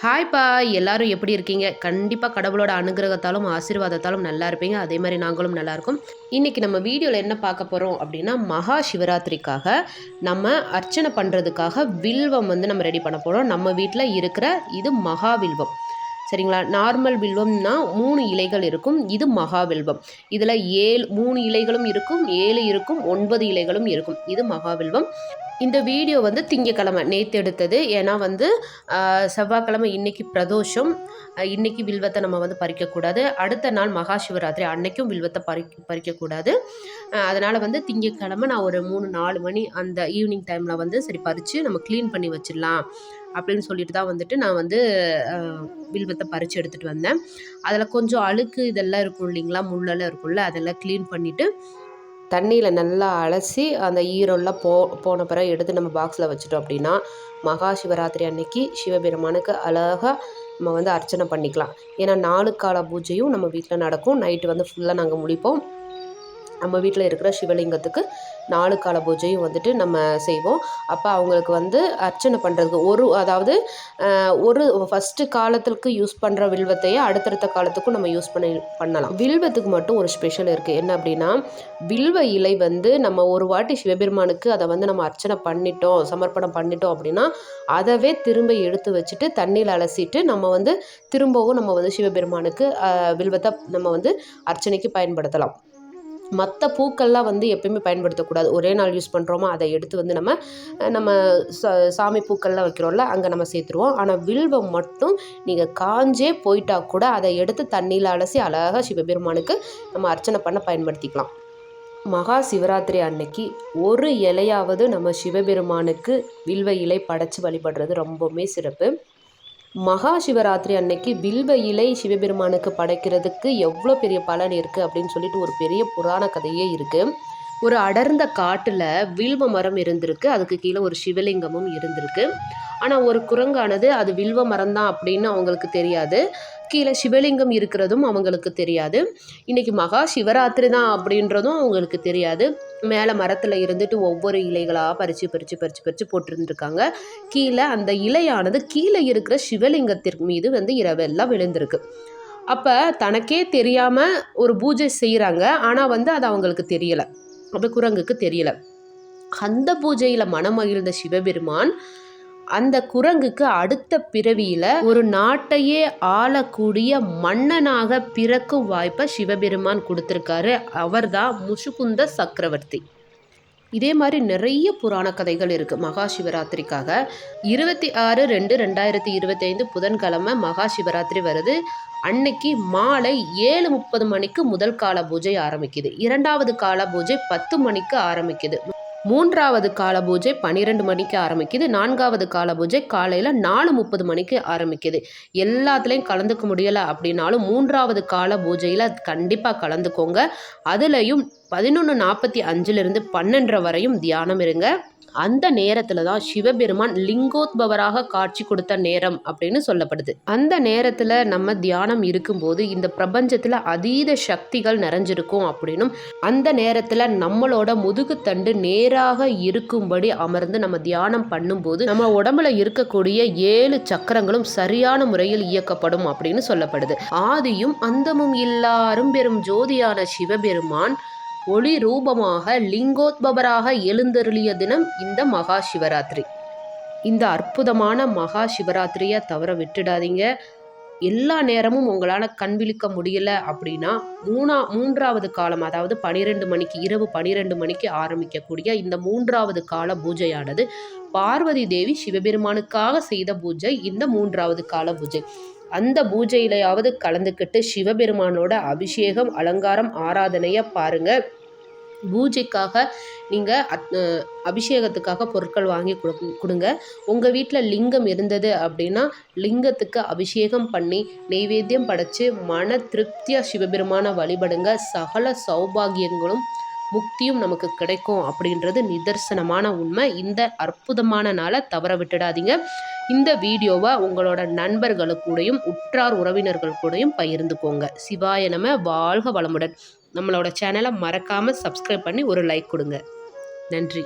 ஹாய்ப்பா எல்லாரும் எப்படி இருக்கீங்க? கண்டிப்பாக கடவுளோட அனுகிரகத்தாலும் ஆசீர்வாதத்தாலும் நல்லா இருப்பீங்க. அதே மாதிரி நாங்களும் நல்லா இருக்கோம். இன்றைக்கி நம்ம வீடியோவில் என்ன பார்க்க போகிறோம் அப்படின்னா மகா சிவராத்திரிக்காக நம்ம அர்ச்சனை பண்ணுறதுக்காக வில்வம் வந்து நம்ம ரெடி பண்ண போகிறோம் நம்ம வீட்டில் இருக்கிற இது மகா வில்வம். சரிங்களா? நார்மல் வில்வம்னா மூணு இலைகள் இருக்கும். இது மகா வில்வம். இதில் ஏழு மூணு இலைகளும் இருக்கும் ஏழு இருக்கும் ஒன்பது இலைகளும் இருக்கும். இது மகா வில்வம். இந்த வீடியோ வந்து திங்கக்கிழமை நேற்று எடுத்தது. ஏன்னா வந்து செவ்வாய்க்கிழமை இன்றைக்கி பிரதோஷம். இன்றைக்கி வில்வத்தை நம்ம வந்து பறிக்கக்கூடாது. அடுத்த நாள் மகா சிவராத்திரி அன்னைக்கும் வில்வத்தை பறி பறிக்கக்கூடாது. அதனால் வந்து திங்கக்கிழமை நான் ஒரு மூணு நாலு மணி அந்த ஈவினிங் டைமில் வந்து சரி பறித்து நம்ம க்ளீன் பண்ணி வச்சிடலாம் அப்படின்னு சொல்லிட்டு தான் வந்துட்டு நான் வந்து வில்வத்தை பறித்து எடுத்துகிட்டு வந்தேன். அதில் கொஞ்சம் அழுக்கு இதெல்லாம் இருக்கும் இல்லைங்களா? முள்ளெல்லாம் இருக்கும்ல அதெல்லாம் க்ளீன் பண்ணிவிட்டு தண்ணியில் நல்லா அலசி அந்த ஈரம்லாம் போ போன பிறகு எடுத்து நம்ம பாக்ஸில் வச்சுட்டோம் அப்படின்னா மகா சிவராத்திரி அன்னைக்கு சிவபெருமானுக்கு அழகாக நம்ம வந்து அர்ச்சனை பண்ணிக்கலாம். ஏன்னா நாலு கால பூஜையும் நம்ம வீட்டில் நடக்கும். நைட்டு வந்து ஃபுல்லாக நாங்கள் முடிப்போம். நம்ம வீட்டில் இருக்கிற சிவலிங்கத்துக்கு நாலு கால பூஜையும் வந்துட்டு நம்ம செய்வோம். அப்போ அவங்களுக்கு வந்து அர்ச்சனை பண்ணுறதுக்கு ஒரு அதாவது ஒரு ஃபஸ்ட்டு காலத்துக்கு யூஸ் பண்ணுற வில்வத்தையே அடுத்தடுத்த காலத்துக்கும் நம்ம யூஸ் பண்ணி பண்ணலாம். வில்வத்துக்கு மட்டும் ஒரு ஸ்பெஷல் இருக்குது என்ன அப்படின்னா வில்வ இலை வந்து நம்ம ஒரு வாட்டி சிவபெருமானுக்கு அதை வந்து நம்ம அர்ச்சனை பண்ணிட்டோம் சமர்ப்பணம் பண்ணிட்டோம் அப்படின்னா அதவே திரும்ப எடுத்து வச்சுட்டு தண்ணியில் அலசிட்டு நம்ம வந்து திரும்பவும் நம்ம வந்து சிவபெருமானுக்கு வில்வத்தை நம்ம வந்து அர்ச்சனைக்கு பயன்படுத்தலாம். மற்ற பூக்கள்லாம் வந்து எப்பயுமே பயன்படுத்தக்கூடாது. ஒரே நாள் யூஸ் பண்ணுறோமோ அதை எடுத்து வந்து நம்ம நம்ம சாமி பூக்கள்லாம் வைக்கிறோம்ல அங்கே நம்ம சேர்த்துருவோம். ஆனால் வில்வம் மட்டும் நீங்கள் காஞ்சே போயிட்டா கூட அதை எடுத்து தண்ணியில் அலசி அழகாக சிவபெருமானுக்கு நம்ம அர்ச்சனை பண்ண பயன்படுத்திக்கலாம். மகா சிவராத்திரி அன்னைக்கு ஒரு இலையாவது நம்ம சிவபெருமானுக்கு வில்வ இலை படைச்சி வழிபடுறது ரொம்பவுமே சிறப்பு. மகா சிவராத்திரி அன்னைக்கு வில்வ இலை சிவபெருமானுக்கு படைக்கிறதுக்கு எவ்வளோ பெரிய பலன் இருக்குது அப்படின்னு சொல்லிட்டு ஒரு பெரிய புராண கதையே இருக்குது ஒரு அடர்ந்த காட்டில் வில்வ மரம் இருந்திருக்கு. அதுக்கு கீழே ஒரு சிவலிங்கமும் இருந்திருக்கு. ஆனால் ஒரு குரங்கானது அது வில்வ மரம் தான் அப்படின்னு அவங்களுக்கு தெரியாது. கீழே சிவலிங்கம் இருக்கிறதும் அவங்களுக்கு தெரியாது. இன்றைக்கி மகா சிவராத்திரி தான் அப்படின்றதும் அவங்களுக்கு தெரியாது. மேலே மரத்தில் இருந்துட்டு ஒவ்வொரு இலைகளாக பறித்து பறித்து பறித்து பறித்து போட்டிருந்துருக்காங்க. கீழே அந்த இலையானது கீழே இருக்கிற சிவலிங்கத்திற்கு மீது வந்து இரவெல்லாம் விழுந்திருக்கு. அப்போ தனக்கே தெரியாமல் ஒரு பூஜை செய்கிறாங்க ஆனால் வந்து அது அவங்களுக்கு தெரியலை. அப்படி குரங்குக்கு தெரியலை. அந்த பூஜையில் மனமகிழ்ந்த சிவபெருமான் அந்த குரங்குக்கு அடுத்த பிறவியில் ஒரு நாட்டையே ஆளக்கூடிய மன்னனாக பிறக்கும் வாய்ப்பை சிவபெருமான் கொடுத்துருக்காரு. அவர்தான் முசுகுந்த சக்கரவர்த்தி. இதே மாதிரி நிறைய புராண கதைகள் இருக்குது மகா சிவராத்திரிக்காக. இருபத்தி ஆறு ரெண்டு ரெண்டாயிரத்தி இருபத்தைந்து புதன்கிழமை மகா சிவராத்திரி வருது. அன்னைக்கு மாலை ஏழு முப்பது மணிக்கு முதல் கால பூஜை ஆரம்பிக்குது. இரண்டாவது கால பூஜை பத்து மணிக்கு ஆரம்பிக்குது. மூன்றாவது கால பூஜை பன்னிரெண்டு மணிக்கு ஆரம்பிக்குது. நான்காவது கால பூஜை காலையில் நாலு முப்பது மணிக்கு ஆரம்பிக்குது. எல்லாத்துலேயும் கலந்துக்க முடியலை அப்படின்னாலும் மூன்றாவது கால பூஜையில் கண்டிப்பாக கலந்துக்கோங்க. அதுலேயும் பதினொன்று நாற்பத்தி அஞ்சுலேருந்து பன்னெண்டரை வரையும் தியானம் இருங்க. அந்த நேரத்தில் தான் சிவபெருமான் லிங்கோத்பவராக காட்சி கொடுத்த நேரம் அப்படின்னு சொல்லப்படுது. அந்த நேரத்தில் நம்ம தியானம் இருக்கும்போது இந்த பிரபஞ்சத்தில் அதீத சக்திகள் நிறைஞ்சிருக்கும் அப்படின்னும் அந்த நேரத்தில் நம்மளோட முதுகுத்தண்டு நேராக இருக்கும்படி அமர்ந்து நம்ம தியானம் பண்ணும்போது நம்ம உடம்புல இருக்கக்கூடிய ஏழு சக்கரங்களும் சரியான முறையில் இயக்கப்படும் அப்படின்னு சொல்லப்படுது. ஆதியும் அந்தமும் இல்லாரும் பெரும் ஜோதியான சிவபெருமான் ஒளி ரூபமாக லிங்கோத்பவராக எழுந்தருளிய தினம் இந்த மகா சிவராத்திரி. இந்த அற்புதமான மகா சிவராத்திரியை தவற விட்டுடாதீங்க. எல்லா நேரமும் உங்களால் கண் விழிக்க முடியல அப்படின்னா மூணா மூன்றாவது காலம் அதாவது பனிரெண்டு மணிக்கு இரவு பனிரெண்டு மணிக்கு ஆரம்பிக்கக்கூடிய இந்த மூன்றாவது கால பூஜையானது பார்வதி தேவி சிவபெருமானுக்காக செய்த பூஜை. இந்த மூன்றாவது கால பூஜை அந்த பூஜையிலையாவது கலந்துக்கிட்டு சிவபெருமானோட அபிஷேகம் அலங்காரம் ஆராதனையை பாருங்கள் பூஜைக்காக நீங்கள் அத் அபிஷேகத்துக்காக பொருட்கள் வாங்கி கொடு கொடுங்க. உங்கள் வீட்டில் லிங்கம் இருந்தது அப்படின்னா லிங்கத்துக்கு அபிஷேகம் பண்ணி நெய்வேத்தியம் படைத்து மன திருப்தியாக சிவபெருமான வழிபடுங்க. சகல சௌபாகியங்களும் முக்தியும் நமக்கு கிடைக்கும் அப்படின்றது நிதர்சனமான உண்மை. இந்த அற்புதமான நாளை தவற விட்டுடாதீங்க. இந்த வீடியோவை உங்களோட நண்பர்களுக்கூடையும் உற்றார் உறவினர்கள் கூடயும் பகிர்ந்துக்கோங்க. சிவாய நம்ம வாழ்க வளமுடன். நம்மளோட சேனலை மறக்காமல் சப்ஸ்கிரைப் பண்ணி ஒரு லைக் கொடுங்க. நன்றி.